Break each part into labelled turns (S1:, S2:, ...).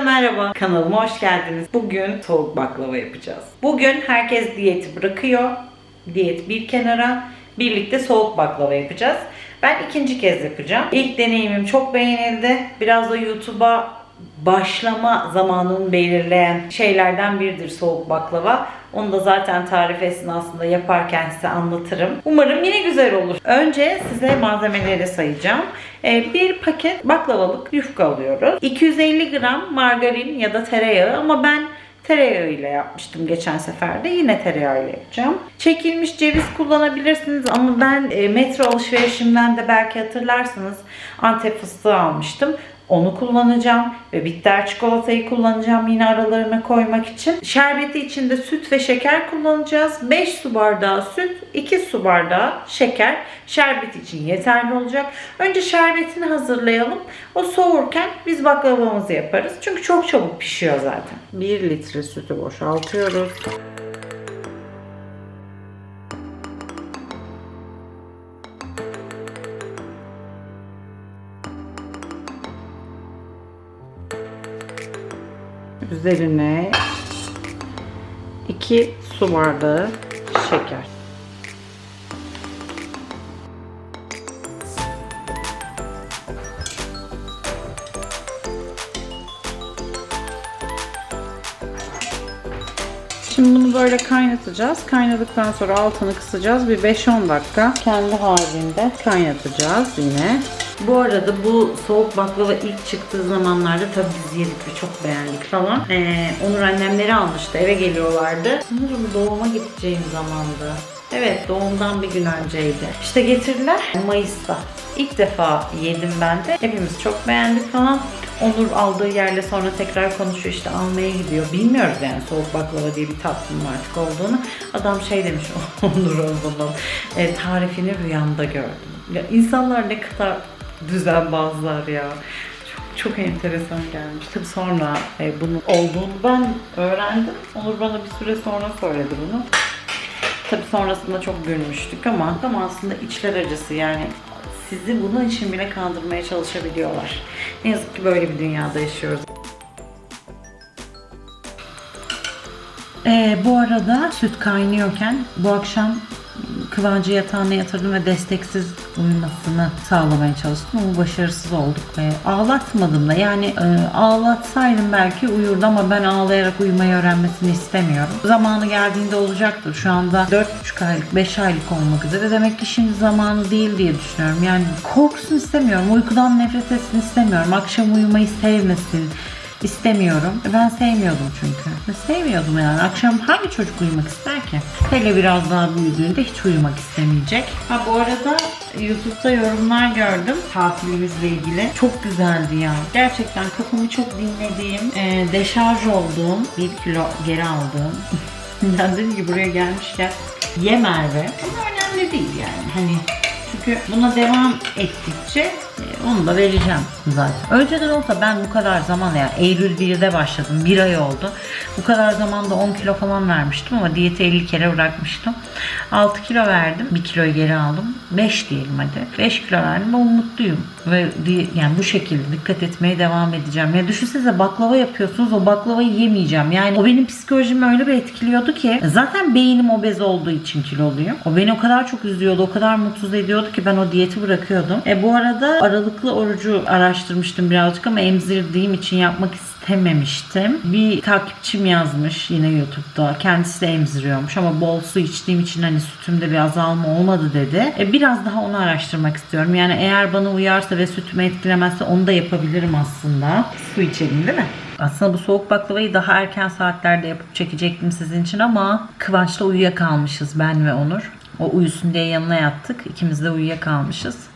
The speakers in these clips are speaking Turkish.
S1: Herkese merhaba. Kanalıma hoş geldiniz. Bugün soğuk baklava yapacağız. Bugün herkes diyeti bırakıyor. Diyet bir kenara. Birlikte soğuk baklava yapacağız. Ben ikinci kez yapacağım. İlk deneyimim çok beğenildi. Biraz da YouTube'a başlama zamanını belirleyen şeylerden biridir soğuk baklava. Onu da zaten tarif esnasında yaparken size anlatırım. Umarım yine güzel olur. Önce size malzemeleri sayacağım. Ee, bir paket baklavalık yufka alıyoruz. 250 gram margarin ya da tereyağı ama ben Tereyağı ile yapmıştım geçen seferde. Yine tereyağı ile yapacağım. Çekilmiş ceviz kullanabilirsiniz ama ben e, metro alışverişimden de belki hatırlarsınız Antep fıstığı almıştım. Onu kullanacağım ve bitter çikolatayı kullanacağım yine aralarına koymak için. Şerbeti içinde süt ve şeker kullanacağız. 5 su bardağı süt, 2 su bardağı şeker. Şerbet için yeterli olacak. Önce şerbetini hazırlayalım. O soğurken biz baklavamızı yaparız. Çünkü çok çabuk pişiyor zaten. 1 litre sütü boşaltıyoruz. Üzerine 2 su bardağı şeker. Şimdi bunu böyle kaynatacağız. Kaynadıktan sonra altını kısacağız. Bir 5-10 dakika kendi halinde kaynatacağız yine. Bu arada bu soğuk baklava ilk çıktığı zamanlarda tabii biz yedik ve çok beğendik falan. Ee, Onur annemleri almıştı. Eve geliyorlardı. Sanırım doğuma gideceğim zamandı. Evet doğumdan bir gün önceydi. İşte getirdiler Mayıs'ta. İlk defa yedim ben de. Hepimiz çok beğendik falan. Onur aldığı yerle sonra tekrar konuşuyor işte almaya gidiyor. Bilmiyoruz yani soğuk baklava diye bir tatlının artık olduğunu. Adam şey demiş Onur o zaman e, tarifini rüyamda gördüm. Ya insanlar ne kadar düzenbazlar ya. Çok, çok enteresan gelmiş. Tabii sonra e, bunun olduğunu ben öğrendim. Onur bana bir süre sonra söyledi bunu. Tabii sonrasında çok gülmüştük ama ama aslında içler acısı yani sizi bunun için bile kandırmaya çalışabiliyorlar. Ne yazık ki böyle bir dünyada yaşıyoruz. Ee, bu arada süt kaynıyorken bu akşam Kıvancı yatağına yatırdım ve desteksiz uyumasını sağlamaya çalıştım ama başarısız olduk ve ağlatmadım da yani e, ağlatsaydım belki uyurdu ama ben ağlayarak uyumayı öğrenmesini istemiyorum. Zamanı geldiğinde olacaktır. Şu anda 4,5 aylık 5 aylık olmak üzere demek ki şimdi zamanı değil diye düşünüyorum. Yani korksun istemiyorum. Uykudan nefret etsin istemiyorum. Akşam uyumayı sevmesin istemiyorum. Ben sevmiyordum çünkü. Sevmiyordum yani. Akşam hangi çocuk uyumak ister ki? Hele biraz daha büyüdüğünde hiç uyumak istemeyecek. Ha bu arada YouTube'da yorumlar gördüm tatilimizle ilgili. Çok güzeldi ya. Gerçekten kafamı çok dinlediğim, e, deşarj olduğum, bir kilo geri aldığım. ben dedim ki buraya gelmişken ye Merve. Ama önemli değil yani. Hani çünkü buna devam ettikçe e, onu da vereceğim zaten. Önceden olsa ben bu kadar zaman ya Eylül 1'de başladım. Bir ay oldu. Bu kadar zamanda 10 kilo falan vermiştim ama diyeti 50 kere bırakmıştım. 6 kilo verdim. 1 kiloyu geri aldım. 5 diyelim hadi. 5 kilo verdim ama mutluyum. Ve yani bu şekilde dikkat etmeye devam edeceğim. Ya düşünsenize baklava yapıyorsunuz. O baklavayı yemeyeceğim. Yani o benim psikolojimi öyle bir etkiliyordu ki zaten beynim obez olduğu için kiloluyum. O beni o kadar çok üzüyordu. O kadar mutsuz ediyordu ki ben o diyeti bırakıyordum. E bu arada aralıklı orucu araştırmıştım birazcık ama emzirdiğim için yapmak istememiştim. Bir takipçim yazmış yine YouTube'da. Kendisi de emziriyormuş ama bol su içtiğim için hani sütümde bir azalma olmadı dedi. E biraz daha onu araştırmak istiyorum. Yani eğer bana uyarsa ve sütümü etkilemezse onu da yapabilirim aslında. Su içelim değil mi? Aslında bu soğuk baklavayı daha erken saatlerde yapıp çekecektim sizin için ama Kıvanç'la uyuyakalmışız ben ve Onur. O uyusun diye yanına yattık. İkimiz de uyuyakalmışız.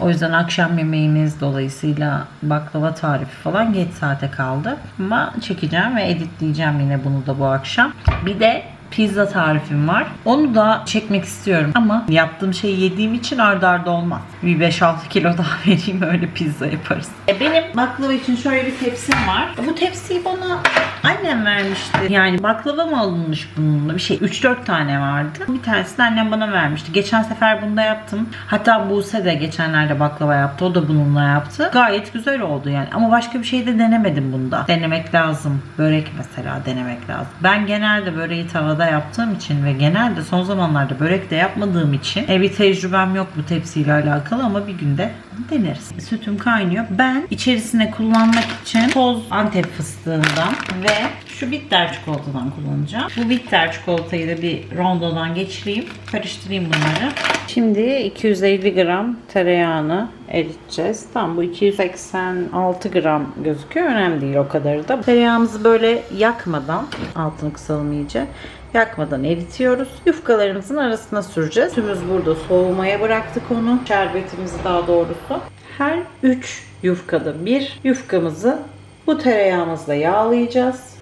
S1: O yüzden akşam yemeğimiz dolayısıyla baklava tarifi falan geç saate kaldı. Ama çekeceğim ve editleyeceğim yine bunu da bu akşam. Bir de pizza tarifim var. Onu da çekmek istiyorum ama yaptığım şeyi yediğim için ardarda arda olmaz. Bir 5-6 kilo daha vereyim öyle pizza yaparız. E benim baklava için şöyle bir tepsim var. Bu tepsiyi bana Annem vermişti. Yani baklava mı alınmış bununla? Bir şey 3-4 tane vardı. Bir tanesini annem bana vermişti. Geçen sefer bunda yaptım. Hatta Buse de geçenlerde baklava yaptı. O da bununla yaptı. Gayet güzel oldu yani. Ama başka bir şey de denemedim bunda. Denemek lazım. Börek mesela denemek lazım. Ben genelde böreği tavada yaptığım için ve genelde son zamanlarda börek de yapmadığım için e, bir tecrübem yok bu tepsiyle alakalı ama bir günde deneriz. Sütüm kaynıyor. Ben içerisine kullanmak için toz antep fıstığından ve şu bitter çikolatadan kullanacağım. Bu bitter çikolatayı da bir rondodan geçireyim. Karıştırayım bunları. Şimdi 250 gram tereyağını eriteceğiz. Tam bu 286 gram gözüküyor. Önemli değil o kadarı da. Tereyağımızı böyle yakmadan altını kısalım iyice. Yakmadan eritiyoruz. Yufkalarımızın arasına süreceğiz. Sütümüz burada soğumaya bıraktık onu. Şerbetimizi daha doğrusu. Her 3 yufkada bir yufkamızı bu tereyağımızla yağlayacağız.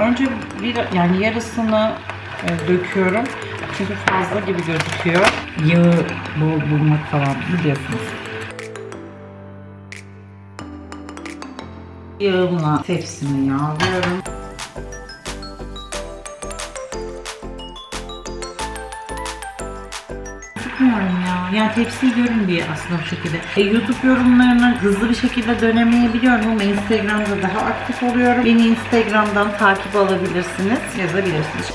S1: Önce bir yani yarısını e, döküyorum. Çünkü fazla gibi gözüküyor. Yağı bol bulmak falan biliyorsunuz. Yağımla tepsimi yağlıyorum. Yani tepsiyi görün diye aslında bu şekilde. E, YouTube yorumlarını hızlı bir şekilde dönemeyebiliyorum ama Instagram'da daha aktif oluyorum. Beni Instagram'dan takip alabilirsiniz, yazabilirsiniz.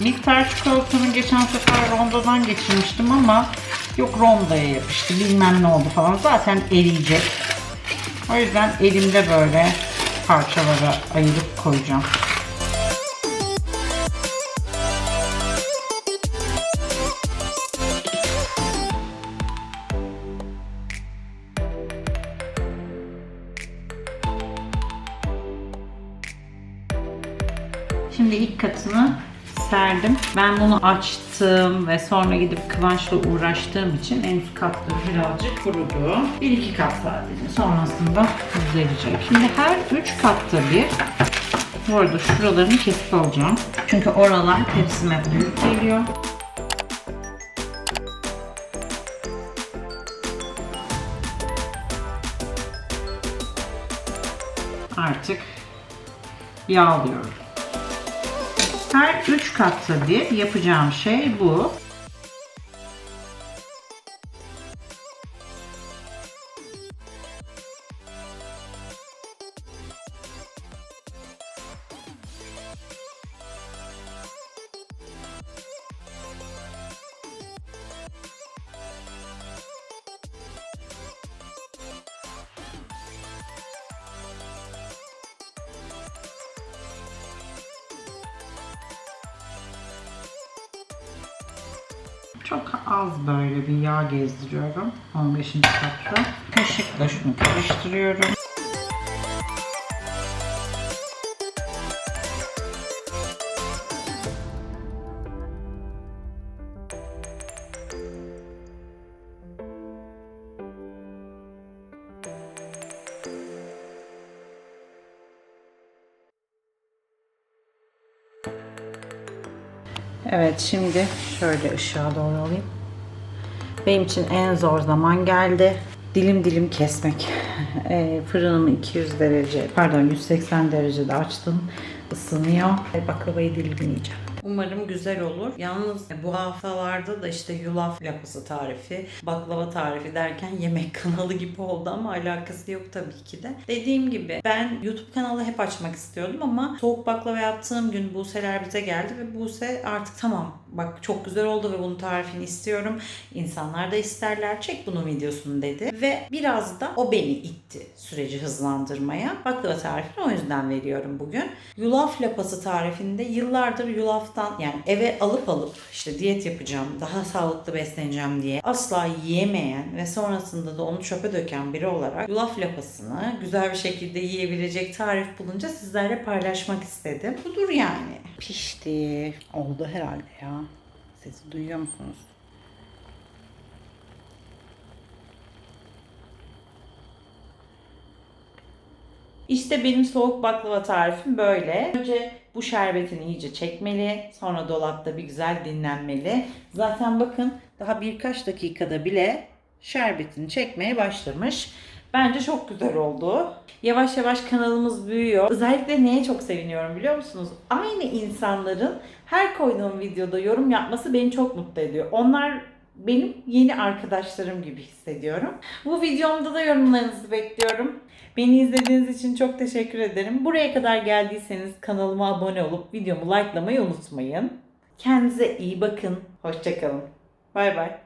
S1: Miktar çikolatanı geçen sefer rondodan geçirmiştim ama yok rondoya yapıştı bilmem ne oldu falan. Zaten eriyecek. O yüzden elimde böyle parçalara ayırıp koyacağım. Serdim. Ben bunu açtım ve sonra gidip Kıvanç'la uğraştığım için en üst katları birazcık kurudu. Bir iki kat sadece. Sonrasında düzelecek. Şimdi her üç katta bir bu arada şuralarını kesip alacağım. Çünkü oralar tepsime büyük geliyor. Artık yağlıyorum. Her üç katta bir yapacağım şey bu. Çok az böyle bir yağ gezdiriyorum 15. katta. Kaşıkla şunu karıştırıyorum. Evet şimdi şöyle ışığa doğru alayım. Benim için en zor zaman geldi. Dilim dilim kesmek. E, fırınımı 200 derece, pardon 180 derecede açtım. Isınıyor. E, baklavayı dilimleyeceğim. Umarım güzel olur. Yalnız bu haftalarda da işte yulaf lapası tarifi, baklava tarifi derken yemek kanalı gibi oldu ama alakası yok tabii ki de. Dediğim gibi ben YouTube kanalı hep açmak istiyordum ama soğuk baklava yaptığım gün Buse'ler bize geldi ve Buse artık tamam bak çok güzel oldu ve bunun tarifini istiyorum. İnsanlar da isterler çek bunun videosunu dedi. Ve biraz da o beni itti süreci hızlandırmaya. Baklava tarifini o yüzden veriyorum bugün. Yulaf lapası tarifinde yıllardır yulaftan yani eve alıp alıp işte diyet yapacağım, daha sağlıklı besleneceğim diye asla yiyemeyen ve sonrasında da onu çöpe döken biri olarak yulaf lapasını güzel bir şekilde yiyebilecek tarif bulunca sizlerle paylaşmak istedim. Budur yani. Pişti. Oldu herhalde ya. Sesi duyuyor musunuz? İşte benim soğuk baklava tarifim böyle. Önce
S2: bu şerbetini iyice çekmeli. Sonra dolapta bir güzel dinlenmeli. Zaten bakın daha birkaç dakikada bile şerbetini çekmeye başlamış. Bence çok güzel oldu. Yavaş yavaş kanalımız büyüyor. Özellikle neye çok seviniyorum biliyor musunuz? Aynı insanların her koyduğum videoda yorum yapması beni çok mutlu ediyor. Onlar benim yeni arkadaşlarım gibi hissediyorum. Bu videomda da yorumlarınızı bekliyorum. Beni izlediğiniz için çok teşekkür ederim. Buraya kadar geldiyseniz kanalıma abone olup videomu likelamayı unutmayın. Kendinize iyi bakın. Hoşçakalın. Bay bay.